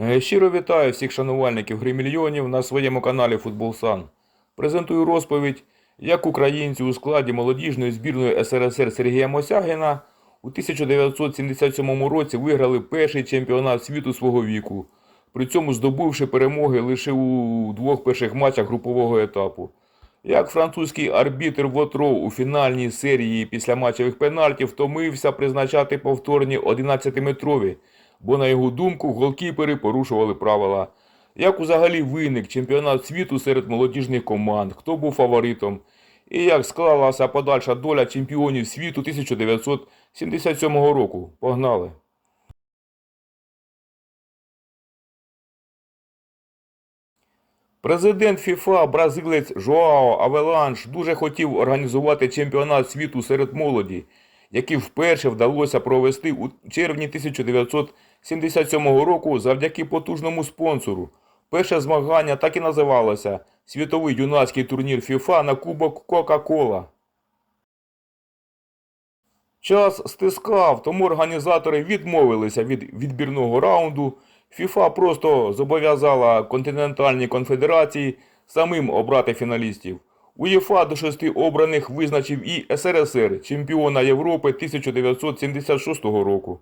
Е, Щиро вітаю всіх шанувальників гри мільйонів на своєму каналі Футболсан. Презентую розповідь, як українці у складі молодіжної збірної СРСР Сергія Мосягіна у 1977 році виграли перший чемпіонат світу свого віку, при цьому здобувши перемоги лише у двох перших матчах групового етапу. Як французький арбітр Вотро у фінальній серії після матчевих пенальтів втомився призначати повторні 11-метрові, бо, на його думку, голкіпери порушували правила. Як взагалі виник чемпіонат світу серед молодіжних команд, хто був фаворитом, і як склалася подальша доля чемпіонів світу 1977 року. Погнали! Президент ФІФА, бразилець Жоао Авеланш дуже хотів організувати чемпіонат світу серед молоді, який вперше вдалося провести у червні 1977 року завдяки потужному спонсору. Перше змагання так і називалося Світовий юнацький турнір ФІФА на Кубок Кока-Кола. Час стискав, тому організатори відмовилися від відбірного раунду. ФІФА просто зобов'язала континентальні конфедерації самим обрати фіналістів. УЄФА до шести обраних визначив і СРСР, чемпіона Європи 1976 року.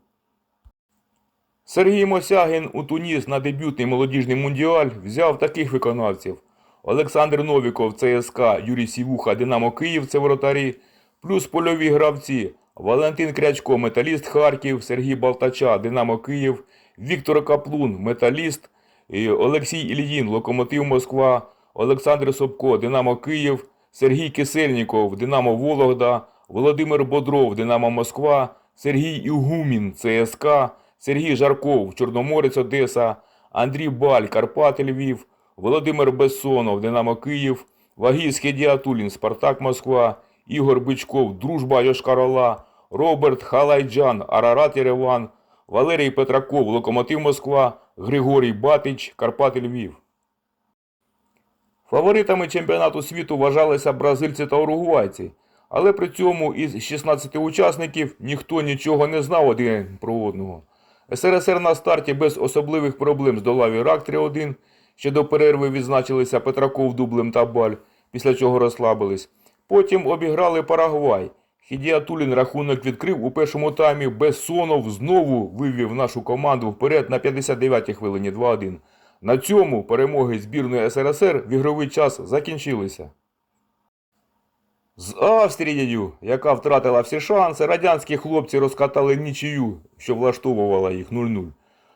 Сергій Мосягін у Туніс на дебютний молодіжний мундіаль взяв таких виконавців: Олександр Новіков, ЦСКА, Юрій Сівуха, Динамо Київ, це воротарі, плюс польові гравці Валентин Крячко, Металіст Харків, Сергій Балтача, Динамо Київ, Віктор Каплун, Металіст, Олексій Ільїн, Локомотив Москва, Олександр Собко, Динамо Київ, Сергій Кисельніков, Динамо Вологда, Володимир Бодров, Динамо Москва, Сергій Ігумін, ЦСКА, Сергій Жарков, Чорноморець Одеса, Андрій Баль, Карпати Львів, Володимир Бессонов, Динамо Київ, Вагійський Діатулін, Спартак Москва, Ігор Бичков, Дружба Йошкар-Ола, Роберт Халайджан, Арарат Єреван, Валерій Петраков, Локомотив Москва, Григорій Батич, Карпати Львів. Фаворитами чемпіонату світу вважалися бразильці та уругвайці, але при цьому із 16 учасників ніхто нічого не знав один про одного. СРСР на старті без особливих проблем здолав Ірак 3-1, ще до перерви відзначилися Петраков дублем та Баль, після чого розслабились. Потім обіграли Парагвай. Хідіатулін рахунок відкрив у першому таймі. Бессонов знову вивів нашу команду вперед на 59-й хвилині 2-1. На цьому перемоги збірної СРСР в ігровий час закінчилися. З Австрією, яка втратила всі шанси, радянські хлопці розкатали нічию, що влаштовувала їх 0-0.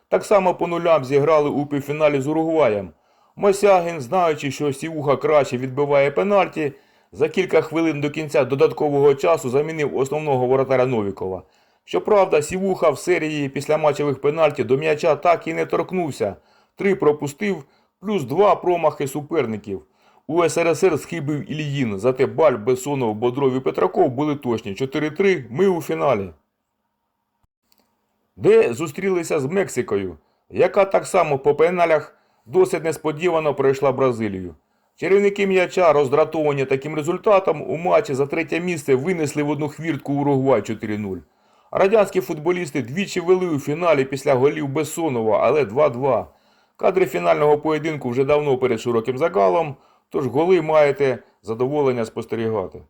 Так само по нулям зіграли у півфіналі з Уругваєм. Мосягін, знаючи, що Сівуха краще відбиває пенальті, за кілька хвилин до кінця додаткового часу замінив основного воротаря Новікова. Щоправда, Сівуха в серії після матчевих пенальті до м'яча так і не торкнувся. Три пропустив, плюс два промахи суперників. У СРСР схибив Ільїн, зате Баль, Бесонов, Бодров і Петраков були точні. 4-3, ми у фіналі. Де зустрілися з Мексикою, яка так само по пеналях досить несподівано пройшла Бразилію. Чарівники м'яча, роздратовані таким результатом, у матчі за третє місце винесли в одну хвіртку Уругвай 4-0. Радянські футболісти двічі вели у фіналі після голів Бессонова, але 2-2. Кадри фінального поєдинку вже давно перед широким загалом, тож голи маєте задоволення спостерігати.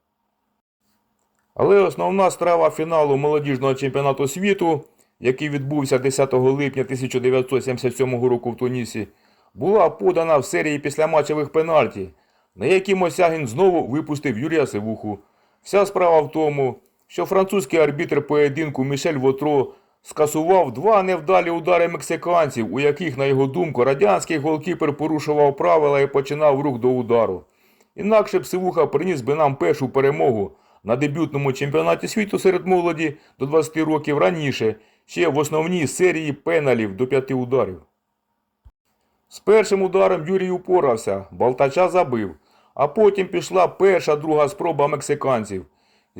Але основна страва фіналу молодіжного чемпіонату світу, який відбувся 10 липня 1977 року в Тунісі, була подана в серії післяматчевих пенальті, на які Мосягін знову випустив Юрія Сивуху. Вся справа в тому, що французький арбітр поєдинку Мішель Вотро скасував два невдалі удари мексиканців, у яких, на його думку, радянський голкіпер порушував правила і починав рух до удару. Інакше б Сивуха приніс би нам першу перемогу на дебютному чемпіонаті світу серед молоді до 20 років раніше, ще в основній серії пеналів до 5 ударів. З першим ударом Юрій упорався, Балтача забив, а потім пішла перша друга спроба мексиканців.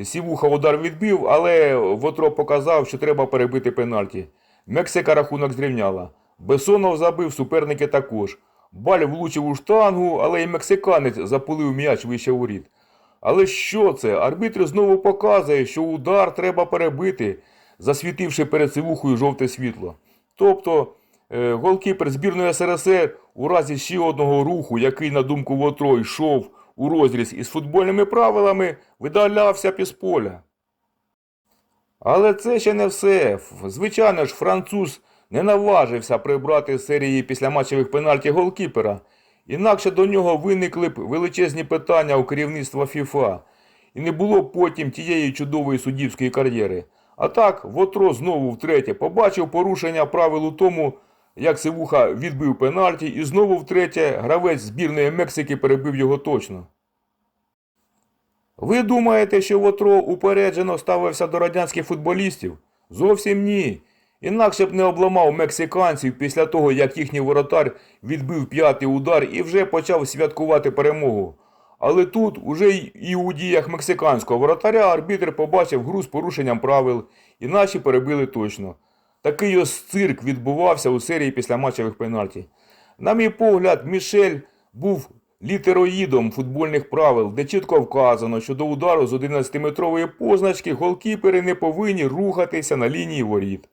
Сівуха удар відбив, але Вотро показав, що треба перебити пенальті. Мексика рахунок зрівняла. Бесонов забив, суперники також. Баль влучив у штангу, але і мексиканець запулив м'яч вище воріт. Але що це? Арбітр знову показує, що удар треба перебити, засвітивши перед сивухою жовте світло. Тобто е, голкіпер збірної СРСР у разі ще одного руху, який, на думку Вотро, йшов у розріз із футбольними правилами, видалявся під поля. Але це ще не все. Звичайно ж, француз не наважився прибрати з серії післяматчевих пенальті голкіпера, інакше до нього виникли б величезні питання у керівництва ФІФА, і не було б потім тієї чудової суддівської кар'єри. А так, Вотро знову втретє побачив порушення правил у тому, як Сивуха відбив пенальті, і знову втретє гравець збірної Мексики перебив його точно. Ви думаєте, що Вотро упереджено ставився до радянських футболістів? Зовсім ні. Інакше б не обламав мексиканців після того, як їхній воротар відбив п'ятий удар і вже почав святкувати перемогу. Але тут уже і у діях мексиканського воротаря арбітр побачив гру з порушенням правил, і наші перебили точно. Такий ось цирк відбувався у серії післяматчевих пенальті. На мій погляд, Мішель був літероїдом футбольних правил, де чітко вказано, що до удару з 11-метрової позначки голкіпери не повинні рухатися на лінії воріт.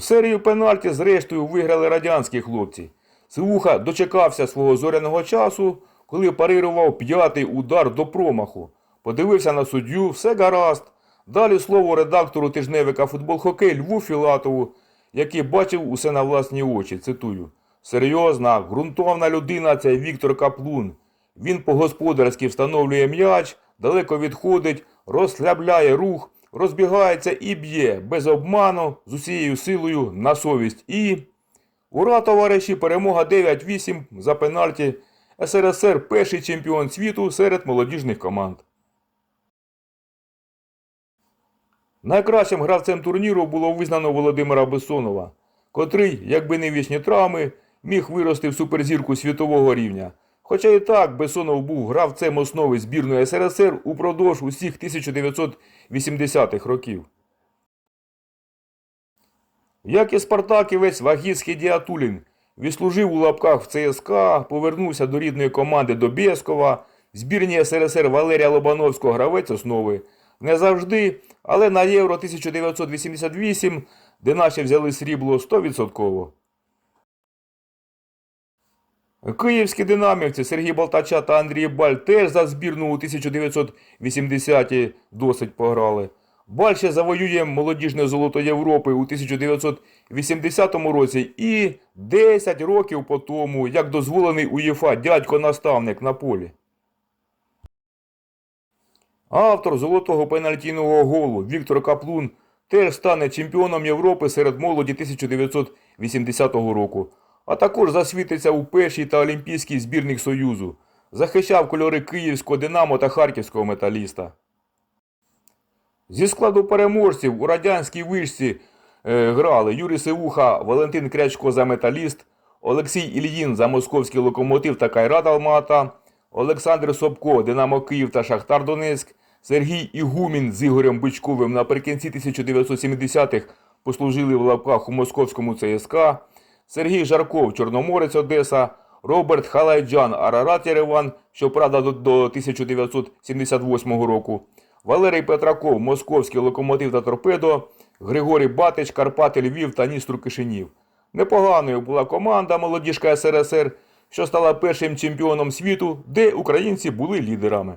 Серію пенальті зрештою виграли радянські хлопці. Сивуха дочекався свого зоряного часу, коли парирував п'ятий удар до промаху. Подивився на суддю, все гаразд. Далі слово редактору тижневика футбол хокей Льву Філатову, який бачив усе на власні очі. Цитую. Серйозна, ґрунтовна людина це Віктор Каплун. Він по-господарськи встановлює м'яч, далеко відходить, розслабляє рух, розбігається і б'є без обману з усією силою на совість. І ура, товариші, перемога 9-8 за пенальті. СРСР перший чемпіон світу серед молодіжних команд. Найкращим гравцем турніру було визнано Володимира Бессонова, котрий, якби не вічні травми, міг вирости в суперзірку світового рівня. Хоча і так Бесонов був гравцем основи збірної СРСР упродовж усіх 1980-х років. Як і спартаківець Вагіс Хедіатулін відслужив у лапках в ЦСКА, повернувся до рідної команди до Бєскова, збірні СРСР Валерія Лобановського гравець основи. Не завжди, але на Євро 1988, де наші взяли срібло 100%. Київські динамівці Сергій Болтача та Андрій Баль теж за збірну у 1980-ті досить пограли. Баль ще завоює молодіжне золото Європи у 1980 році і 10 років по тому, як дозволений УЄФА дядько-наставник на полі. Автор золотого пенальтійного голу Віктор Каплун теж стане чемпіоном Європи серед молоді 1980 року, а також засвітиться у першій та Олімпійській збірних Союзу. Захищав кольори Київського Динамо та Харківського металіста. Зі складу переможців у радянській вишці е, грали Юрій Сивуха, Валентин Крячко за металіст, Олексій Ільїн за московський локомотив та Кайрат Алмата, Олександр Собко, Динамо Київ та Шахтар Донецьк, Сергій Ігумін з Ігорем Бичковим наприкінці 1970-х послужили в лапках у московському ЦСКА, Сергій Жарков, Чорноморець Одеса, Роберт Халайджан, Арарат Єреван, щоправда до, до 1978 року, Валерій Петраков, Московський локомотив та торпедо, Григорій Батич, Карпати Львів та Ністру Кишинів. Непоганою була команда молодіжка СРСР, що стала першим чемпіоном світу, де українці були лідерами.